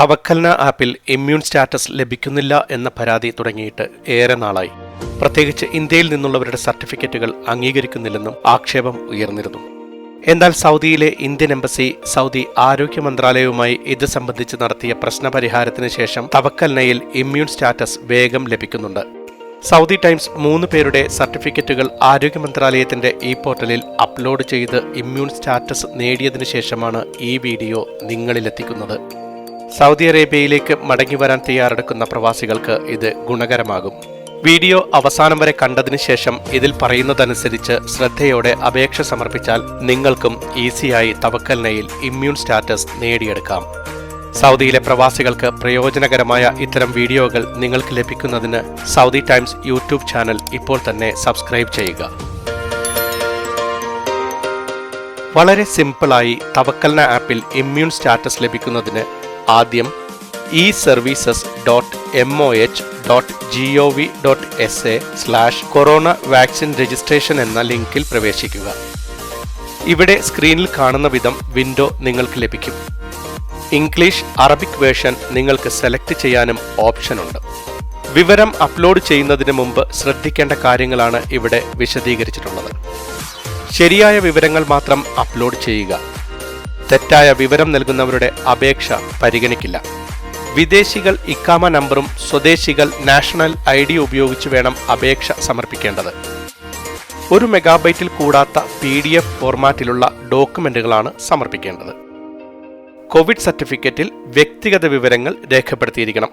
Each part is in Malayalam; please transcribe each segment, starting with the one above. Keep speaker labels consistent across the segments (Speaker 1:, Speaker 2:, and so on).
Speaker 1: തവക്കൽന ആപ്പിൽ ഇമ്മ്യൂൺ സ്റ്റാറ്റസ് ലഭിക്കുന്നില്ല എന്ന പരാതി തുടങ്ങിയിട്ട് ഏറെ നാളായി. പ്രത്യേകിച്ച് ഇന്ത്യയിൽ നിന്നുള്ളവരുടെ സർട്ടിഫിക്കറ്റുകൾ അംഗീകരിക്കുന്നില്ലെന്നും ആക്ഷേപം ഉയർന്നിരുന്നു. എന്നാൽ സൗദിയിലെ ഇന്ത്യൻ എംബസി സൗദി ആരോഗ്യ മന്ത്രാലയവുമായി ഇത് സംബന്ധിച്ച് നടത്തിയ പ്രശ്നപരിഹാരത്തിന് ശേഷം തവക്കൽനയിൽ ഇമ്മ്യൂൺ സ്റ്റാറ്റസ് വേഗം ലഭിക്കുന്നുണ്ട്. സൗദി ടൈംസ് മൂന്ന് പേരുടെ സർട്ടിഫിക്കറ്റുകൾ ആരോഗ്യ മന്ത്രാലയത്തിന്റെ ഈ പോർട്ടലിൽ അപ്ലോഡ് ചെയ്ത് ഇമ്മ്യൂൺ സ്റ്റാറ്റസ് നേടിയതിനു ശേഷമാണ് ഈ വീഡിയോ നിങ്ങളിലെത്തിക്കുന്നത്. സൗദി അറേബ്യയിലേക്ക് മടങ്ങി വരാൻ തയ്യാറെടുക്കുന്ന പ്രവാസികൾക്ക് ഇത് ഗുണകരമാകും. വീഡിയോ അവസാനം വരെ കണ്ടതിന് ശേഷം ഇതിൽ പറയുന്നതനുസരിച്ച് ശ്രദ്ധയോടെ അപേക്ഷ സമർപ്പിച്ചാൽ നിങ്ങൾക്കും ഈസിയായി തവക്കൽനയിൽ ഇമ്മ്യൂൺ സ്റ്റാറ്റസ് നേടിയെടുക്കാം. സൗദിയിലെ പ്രവാസികൾക്ക് പ്രയോജനകരമായ ഇത്തരം വീഡിയോകൾ നിങ്ങൾക്ക് ലഭിക്കുന്നതിന് സൗദി ടൈംസ് യൂട്യൂബ് ചാനൽ ഇപ്പോൾ തന്നെ സബ്സ്ക്രൈബ് ചെയ്യുക. വളരെ സിമ്പിളായി തവക്കൽന ആപ്പിൽ ഇമ്മ്യൂൺ സ്റ്റാറ്റസ് ലഭിക്കുന്നതിന് ആദ്യം E services dot M O H dot G O V dot S A slash corona vaccine registration എന്ന ലിങ്കിൽ പ്രവേശിക്കുക. ഇവിടെ സ്ക്രീനിൽ കാണുന്ന വിധം വിൻഡോ നിങ്ങൾക്ക് ലഭിക്കും. ഇംഗ്ലീഷ് അറബിക് വേർഷൻ നിങ്ങൾക്ക് സെലക്ട് ചെയ്യാനും ഓപ്ഷനുണ്ട് വിവരം അപ്ലോഡ് ചെയ്യുന്നതിന് മുമ്പ് ശ്രദ്ധിക്കേണ്ട കാര്യങ്ങളാണ് ഇവിടെ വിശദീകരിച്ചിട്ടുള്ളത്. ശരിയായ വിവരങ്ങൾ മാത്രം അപ്ലോഡ് ചെയ്യുക. തെറ്റായ വിവരം നൽകുന്നവരുടെ അപേക്ഷ പരിഗണിക്കില്ല. വിദേശികൾ ഇക്കാമ നമ്പറും സ്വദേശികൾ നാഷണൽ ഐ ഡി ഉപയോഗിച്ച് വേണം അപേക്ഷ സമർപ്പിക്കേണ്ടത്. ഒരു മെഗാബൈറ്റിൽ കൂടാത്ത പി ഡി എഫ് ഫോർമാറ്റിലുള്ള ഡോക്യുമെന്റുകളാണ് സമർപ്പിക്കേണ്ടത്. കോവിഡ് സർട്ടിഫിക്കറ്റിൽ വ്യക്തിഗത വിവരങ്ങൾ രേഖപ്പെടുത്തിയിരിക്കണം.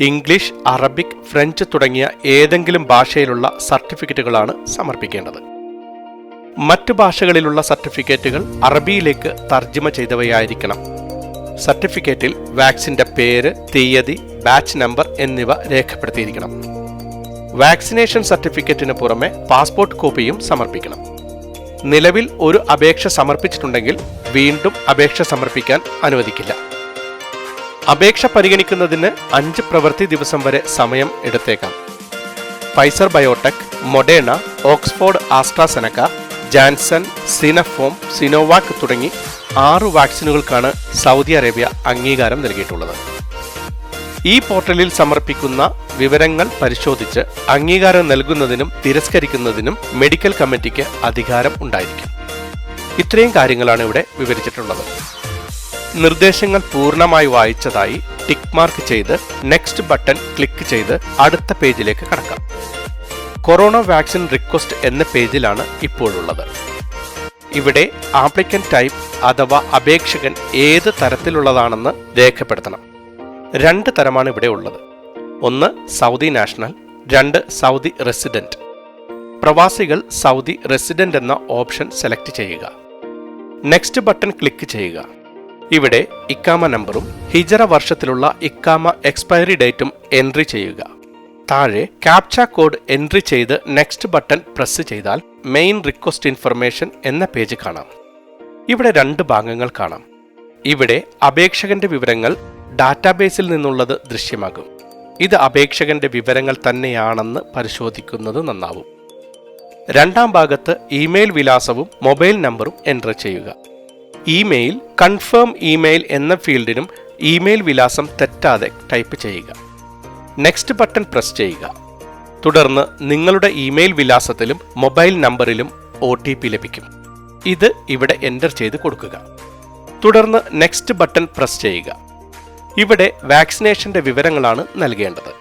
Speaker 1: ഇംഗ്ലീഷ് അറബിക് ഫ്രഞ്ച് തുടങ്ങിയ ഏതെങ്കിലും ഭാഷയിലുള്ള സർട്ടിഫിക്കറ്റുകളാണ് സമർപ്പിക്കേണ്ടത്. മറ്റു ഭാഷകളിലുള്ള സർട്ടിഫിക്കറ്റുകൾ അറബിയിലേക്ക് തർജമ ചെയ്തവയായിരിക്കണം. സർട്ടിഫിക്കറ്റിൽ വാക്സിന്റെ പേര് തീയതി ബാച്ച് നമ്പർ എന്നിവ രേഖപ്പെടുത്തിയിരിക്കണം. വാക്സിനേഷൻ സർട്ടിഫിക്കറ്റിന് പുറമെ പാസ്പോർട്ട് കോപ്പിയും സമർപ്പിക്കണം. നിലവിൽ ഒരു അപേക്ഷ സമർപ്പിച്ചിട്ടുണ്ടെങ്കിൽ വീണ്ടും അപേക്ഷ സമർപ്പിക്കാൻ അനുവദിക്കില്ല. അപേക്ഷ പരിഗണിക്കുന്നതിന് അഞ്ച് പ്രവൃത്തി ദിവസം വരെ സമയം എടുത്തേക്കാം. Pfizer biotech Moderna Oxford AstraZeneca Janssen Sinopharm Sinovac തുടങ്ങി ആറ് വാക്സിനുകൾക്കാണ് സൗദി അറേബ്യ അംഗീകാരം നൽകിയിട്ടുള്ളത്. ഈ പോർട്ടലിൽ സമർപ്പിക്കുന്ന വിവരങ്ങൾ പരിശോധിച്ച് അംഗീകാരം നൽകുന്നതിനും തിരസ്കരിക്കുന്നതിനും മെഡിക്കൽ കമ്മിറ്റിക്ക് അധികാരം ഉണ്ടായിരിക്കും. ഇത്രയും കാര്യങ്ങളാണ് ഇവിടെ വിവരിച്ചിട്ടുള്ളത്. നിർദ്ദേശങ്ങൾ പൂർണമായി വായിച്ചതായി ടിക്ക് മാർക്ക് ചെയ്ത് നെക്സ്റ്റ് ബട്ടൺ ക്ലിക്ക് ചെയ്ത് അടുത്ത പേജിലേക്ക് കടക്കാം. കൊറോണ വാക്സിൻ റിക്വസ്റ്റ് എന്ന പേജിലാണ് ഇപ്പോഴുള്ളത്. ഇവിടെ ആപ്ലിക്കൻ ടൈപ്പ് അഥവാ അപേക്ഷകൻ ഏത് തരത്തിലുള്ളതാണെന്ന് രേഖപ്പെടുത്തണം. രണ്ട് തരമാണ് ഇവിടെ ഉള്ളത്. ഒന്ന് സൗദി നാഷണൽ രണ്ട് സൗദി റെസിഡന്റ്. പ്രവാസികൾ സൗദി റെസിഡന്റ് എന്ന ഓപ്ഷൻ സെലക്ട് ചെയ്യുക. നെക്സ്റ്റ് ബട്ടൺ ക്ലിക്ക് ചെയ്യുക. ഇവിടെ ഇക്കാമ നമ്പറും ഹിജറ വർഷത്തിലുള്ള ഇക്കാമ എക്സ്പയറി ഡേറ്റും എൻട്രി ചെയ്യുക. താഴെ ക്യാപ്ച കോഡ് എൻട്രി ചെയ്ത് നെക്സ്റ്റ് ബട്ടൺ പ്രസ് ചെയ്താൽ മെയിൻ റിക്വസ്റ്റ് ഇൻഫർമേഷൻ എന്ന പേജ് കാണാം. ഇവിടെ രണ്ട് ഭാഗങ്ങൾ കാണാം. ഇവിടെ അപേക്ഷകന്റെ വിവരങ്ങൾ ഡാറ്റാബേസിൽ നിന്നുള്ളത് ദൃശ്യമാകും. ഇത് അപേക്ഷകന്റെ വിവരങ്ങൾ തന്നെയാണെന്ന് പരിശോധിക്കുന്നത് നന്നാവും. രണ്ടാം ഭാഗത്ത് ഇമെയിൽ വിലാസവും മൊബൈൽ നമ്പറും എന്റർ ചെയ്യുക. ഇമെയിൽ കൺഫേം ഇമെയിൽ എന്ന ഫീൽഡിനും ഇമെയിൽ വിലാസം തെറ്റാതെ ടൈപ്പ് ചെയ്യുക. നെക്സ്റ്റ് ബട്ടൺ പ്രസ് ചെയ്യുക. തുടർന്ന് നിങ്ങളുടെ ഇമെയിൽ വിലാസത്തിലും മൊബൈൽ നമ്പറിലും ഒ ലഭിക്കും. ഇത് ഇവിടെ എന്റർ ചെയ്ത് കൊടുക്കുക. തുടർന്ന് നെക്സ്റ്റ് ബട്ടൺ പ്രസ് ചെയ്യുക. ഇവിടെ വാക്സിനേഷന്റെ വിവരങ്ങളാണ് നൽകേണ്ടത്.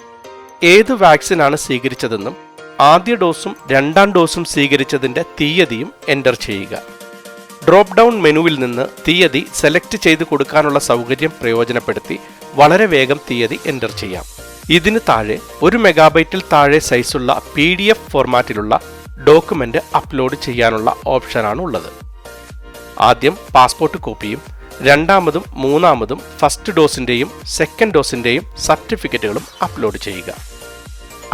Speaker 1: ഏത് വാക്സിനാണ് സ്വീകരിച്ചതെന്നും ആദ്യ ഡോസും രണ്ടാം ഡോസും സ്വീകരിച്ചതിന്റെ തീയതിയും എന്റർ ചെയ്യുക. ഡ്രോപ്പ് ഡൗൺ മെനുവിൽ നിന്ന് തീയതി സെലക്ട് ചെയ്ത് കൊടുക്കാനുള്ള സൗകര്യം പ്രയോജനപ്പെടുത്തി വളരെ വേഗം തീയതി എന്റർ ചെയ്യാം. ഇതിന് താഴെ ഒരു മെഗാബൈറ്റിൽ താഴെ സൈസുള്ള പി ഡി എഫ് ഫോർമാറ്റിലുള്ള ഡോക്യുമെന്റ് അപ്ലോഡ് ചെയ്യാനുള്ള ഓപ്ഷനാണ് ഉള്ളത്. ആദ്യം പാസ്പോർട്ട് കോപ്പിയും രണ്ടാമതും മൂന്നാമതും ഫസ്റ്റ് ഡോസിന്റെയും സെക്കൻഡ് ഡോസിന്റെയും സർട്ടിഫിക്കറ്റുകളും അപ്ലോഡ് ചെയ്യുക.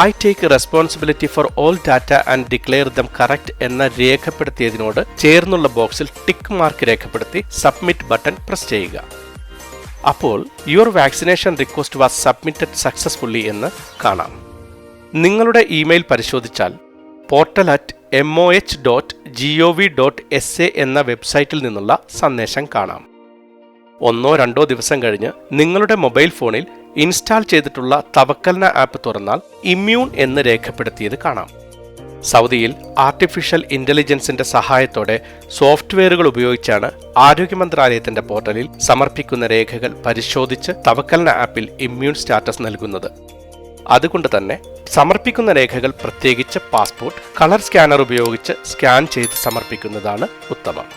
Speaker 1: I take responsibility for all data and declare them correct എന്ന രേഖപ്പെടുത്തിയതിനോട് ചേർന്നുള്ള ബോക്സിൽ ടിക്ക് മാർക്ക് രേഖപ്പെടുത്തി സബ്മിറ്റ് ബട്ടൺ പ്രസ് ചെയ്യുക. അപ്പോൾ your vaccination request was submitted successfully എന്ന് കാണാം. നിങ്ങളുടെ ഇമെയിൽ പരിശോധിച്ചാൽ portal at M O H dot G O V dot S A എന്ന വെബ്സൈറ്റിൽ നിന്നുള്ള സന്ദേശം കാണാം. ഒന്നോ രണ്ടോ ദിവസം കഴിഞ്ഞ് നിങ്ങളുടെ മൊബൈൽ ഫോണിൽ ഇൻസ്റ്റാൾ ചെയ്തിട്ടുള്ള തവക്കൽന ആപ്പ് തുറന്നാൽ ഇമ്മ്യൂൺ എന്ന് രേഖപ്പെടുത്തിയത് കാണാം. സൗദിയിൽ ആർട്ടിഫിഷ്യൽ ഇന്റലിജൻസിന്റെ സഹായത്തോടെ സോഫ്റ്റ്വെയറുകൾ ഉപയോഗിച്ചാണ് ആരോഗ്യ മന്ത്രാലയത്തിന്റെ പോർട്ടലിൽ സമർപ്പിക്കുന്ന രേഖകൾ പരിശോധിച്ച് തവക്കൽന ആപ്പിൽ ഇമ്മ്യൂൺ സ്റ്റാറ്റസ് നൽകുന്നത്. അതുകൊണ്ട് തന്നെ സമർപ്പിക്കുന്ന രേഖകൾ പ്രത്യേകിച്ച് പാസ്പോർട്ട് കളർ സ്കാനർ ഉപയോഗിച്ച് സ്കാൻ ചെയ്ത് സമർപ്പിക്കുന്നതാണ് ഉത്തമം.